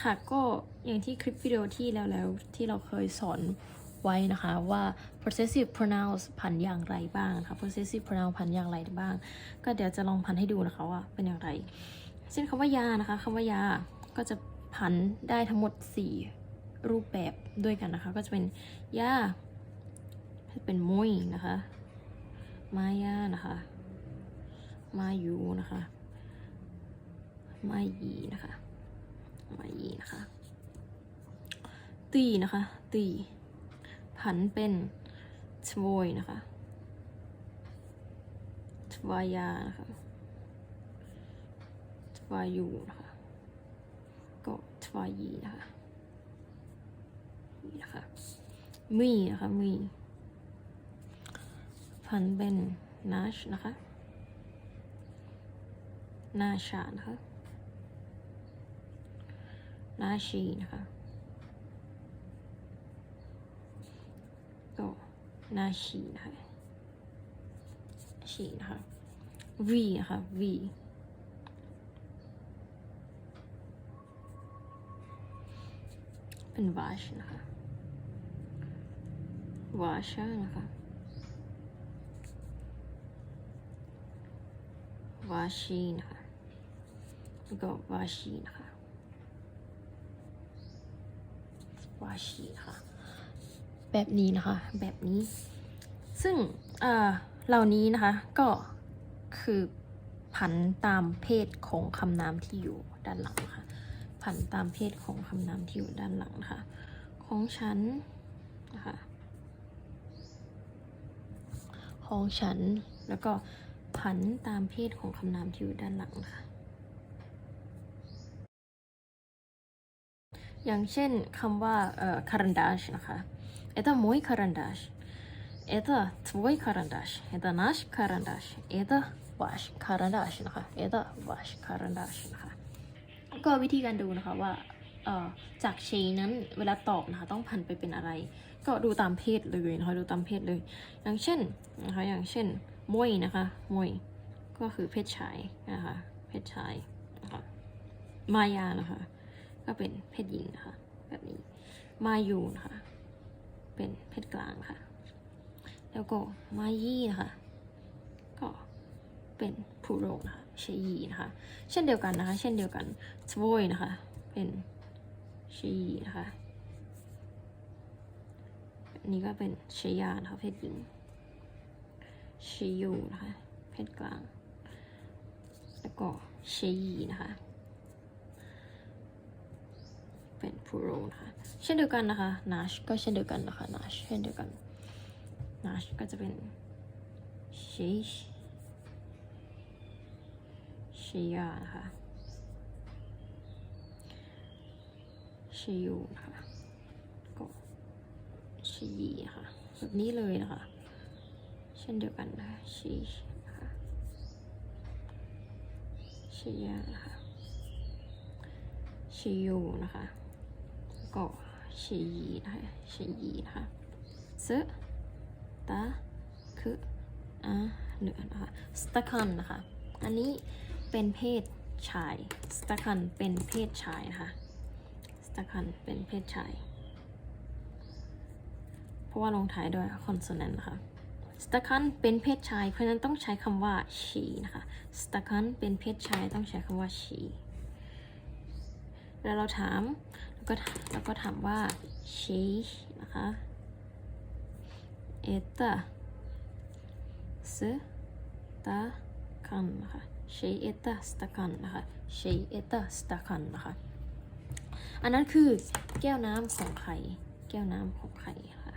ค่ะก็อย่างที่คลิปวิดีโอที่แล้วแล้วที่เราเคยสอนไว้นะคะว่า possessive pronouns พันอย่างไรบ้างนะคะ possessive pronoun พันอย่างไรบ้าง ก็เดี๋ยวจะลองพันให้ดูนะคะว่าเป็นอย่างไร เช่นคำว่ายานะคะคำว่ายาก็จะพันได้ทั้งหมด 4 รูปแบบด้วยกันนะคะ ก็จะเป็นยาเป็นมุยนะคะ มายานะคะ มายูนะคะ มายีนะคะ มายีนะคะตีนะคะตีผันเป็นชโวยนะคะชวายานะคะชวายูนะคะก็ชวายีนะคะนี่นะคะมีนะคะมีผันเป็นนาชนะคะนาชานะคะ หน้าชีนะคะก็หน้าชีนะคะชีนะคะ V นะคะ V เป็น wash นะคะ washer นะคะ washi นะคะแล้วก็ washi นะคะ washi นะคะแบบนี้นะคะแบบนี้ ซึ่งเออเหล่านี้นะคะก็คือผันตามเพศของคำนามที่อยู่ด้านหลังนะคะผันตามเพศของคำนามที่อยู่ด้านหลังนะคะของฉันนะคะของฉันแล้วก็ผันตามเพศของคำนามที่อยู่ด้านหลังนะคะ อย่างเช่นคำว่าเอ่อ карандаш นะคะ это мой карандаш это твой карандаш это наш карандаш это ваш карандаш นะคะ это ваш карандаш นะคะ ก็วิธีการดูนะคะว่าเอ่อจากเชนั้นเวลาตอบนะคะต้องผันไปเป็นอะไร ก็ดูตามเพศเลยนะคะดูตามเพศเลย อย่างเช่นนะคะอย่างเช่นมวยนะคะมวยก็คือเพศชายนะคะเพศชายนะคะมายานะคะ ก็เป็นเพศหญิงนะคะ แบบนี้ มายูนะคะ เป็นเพศกลางค่ะ แล้วก็มายี่นะคะ ก็เป็นผู้โรงนะคะเชยีนะคะ เช่นเดียวกันนะคะ เช่นเดียวกันสโวยนะคะ เป็นเชยีนะคะอันนี้ก็เป็นเชยานะคะเพศหญิงเชยูนะคะ เพศกลาง แล้วก็เชยีนะคะ เป็น พูโรนะคะเช่นเดียวกันนะคะ nash ก็เช่นเดียวกันนะคะ nash เช่นเดียวกัน nash ก็จะเป็น shish ชยานะคะชยูนะคะก็ชยีนะคะแบบนี้เลยนะคะเช่นเดียวกันนะคะชีนะคะชยานะคะชยูนะคะ ก็ชยีนะคะชยีนะคะเซตาคืออะเหนือนะคะสตาคันนะคะ อันนี้เป็นเพศชายสตาคันเป็นเพศชายนะคะสตาคันเป็นเพศชาย เพราะว่าลงท้ายด้วยคอนโซแนนต์นะคะสตาคันเป็นเพศชาย เพราะนั้นต้องใช้คำว่า she นะคะสตาคันเป็นเพศชายต้องใช้คำว่า she แล้วเราถาม ก็แล้วก็ถามว่า she นะคะเอตาสตาคันนะคะเชเอตาสตาคันนะคะเชเอตาสตาคันนะคะอันนั้นคือแก้วน้ำของใครแก้วน้ำของไข่ค่ะ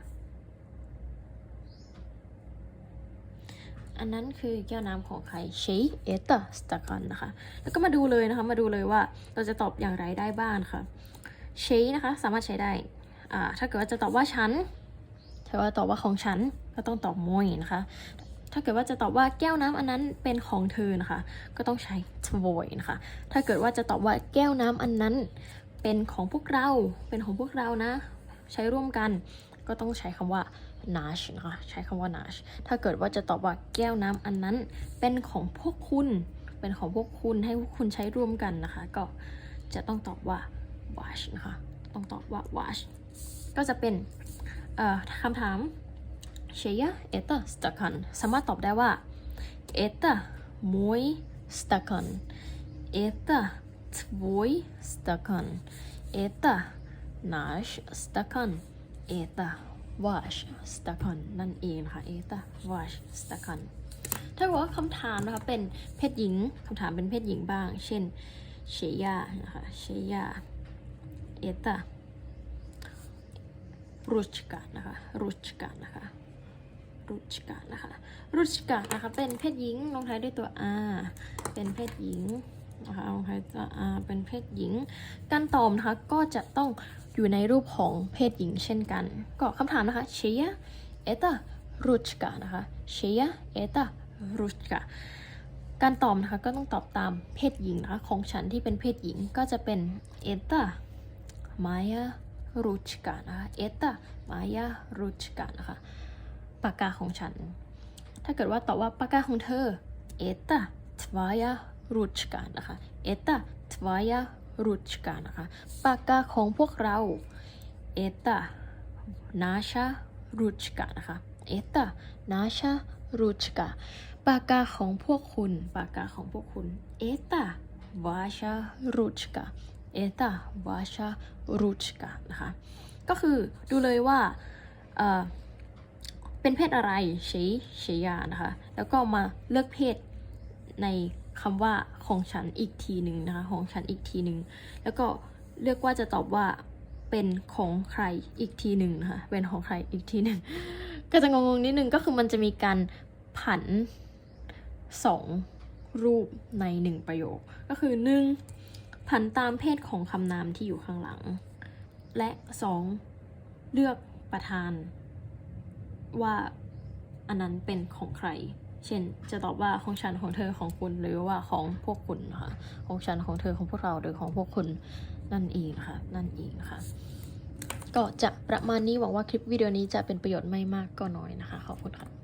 อันนั้นคือแก้วน้ำของไข่เชเอตาสตาคันนะคะ แล้วก็มาดูเลยนะคะ มาดูเลยว่าเราจะตอบอย่างไรได้บ้างค่ะ şey นะคะ สามารถใช้ได้ อ่า ถ้าเกิดว่าจะตอบว่าฉันถ้าว่าตอบว่าของฉัน ก็ต้องตอบมวยนะคะ ถ้าเกิดว่าจะตอบว่าแก้วน้ำอันนั้นเป็นของเธอนะคะ ก็ต้องใช้ tvoj นะคะ ถ้าเกิดว่าจะตอบว่าแก้วน้ำอันนั้น เป็นของพวกเรา เป็นของพวกเรานะ ใช้ร่วมกัน ก็ต้องใช้คำว่า nash นะคะ ใช้คำว่า nash ถ้าเกิดว่าจะตอบว่าแก้วน้ำอันนั้น เป็นของพวกคุณ เป็นของพวกคุณ ให้พวกคุณใช้ร่วมกันนะคะ ก็จะต้องตอบว่า wash นะคะ ต้องตอบว่า wash ก็จะเป็นคำถามเชียเอเตอร์สตาคันสามารถตอบได้ว่าเอเตอร์มวยสตาคันเอเตอร์ทวอยสตาคันเอเตอร์นาชสตาคันเอเตอร์วาชสตาคันนั่นเองนะคะเอตวาชสตาคันถ้าบอกว่าคำถามนะคะเป็นเพศหญิงคำถามเป็นเพศหญิงบ้าง เช่นเชียนะคะเชีย เอตารุชกานะคะรุชกานะคะรุชกานะคะรุชกานะคะเป็นเพศหญิงลงท้ายด้วยตัว R เป็นเพศหญิงนะคะลงท้ายตัว R เป็นเพศหญิง การตอบนะคะก็จะต้องอยู่ในรูปของเพศหญิงเช่นกัน ก็คำถามนะคะเชียเอตารุชกานะคะเชียเอตารุชกาการตอบนะคะก็ต้องตอบตามเพศหญิงนะคะของฉันที่เป็นเพศหญิงก็จะเป็นเอตา มายารุชกานะคะเอตามายารุชกานะคะปากกาของฉัน ถ้าเกิดว่าตอบว่าปากกาของเธอเอตาทวายารุชกานะคะเอตาทวายารุชกานะคะปากกาของพวกเราเอตานาชารุชกานะคะเอตานาชารุชกาปากกาของพวกคุณ ปากกาของพวกคุณ เอตาวาชารุชกา เอตาวาชารุชกานะคะ ก็คือดูเลยว่าเเป็นเพศอะไรเชยเชยานะคะ แล้วก็มาเลือกเพศในคำว่าของฉันอีกทีหนึ่งนะคะ ของฉันอีกทีหนึ่ง แล้วก็เลือกว่าจะตอบว่าเป็นของใครอีกทีหนึ่งนะคะ เป็นของใครอีกทีหนึ่ง ก็จะงงๆนิดนึงก็คือมันจะมีการผันสองรูปในหนึ่งประโยค ก็คือหนึ่ง ผันตามเพศของคำนามที่อยู่ข้างหลัง และสองเลือกประธาน ว่าอันนั้นเป็นของใคร เช่น จะตอบว่าของฉันของเธอของคุณหรือว่าของพวกคุณนะคะของฉันของเธอของพวกเราหรือของพวกคุณนั่นเองนะคะนั่นเองนะคะก็จะประมาณนี้หวังว่าคลิปวิดีโอนี้จะเป็นประโยชน์ไม่มากก็น้อยนะคะ ขอบคุณค่ะ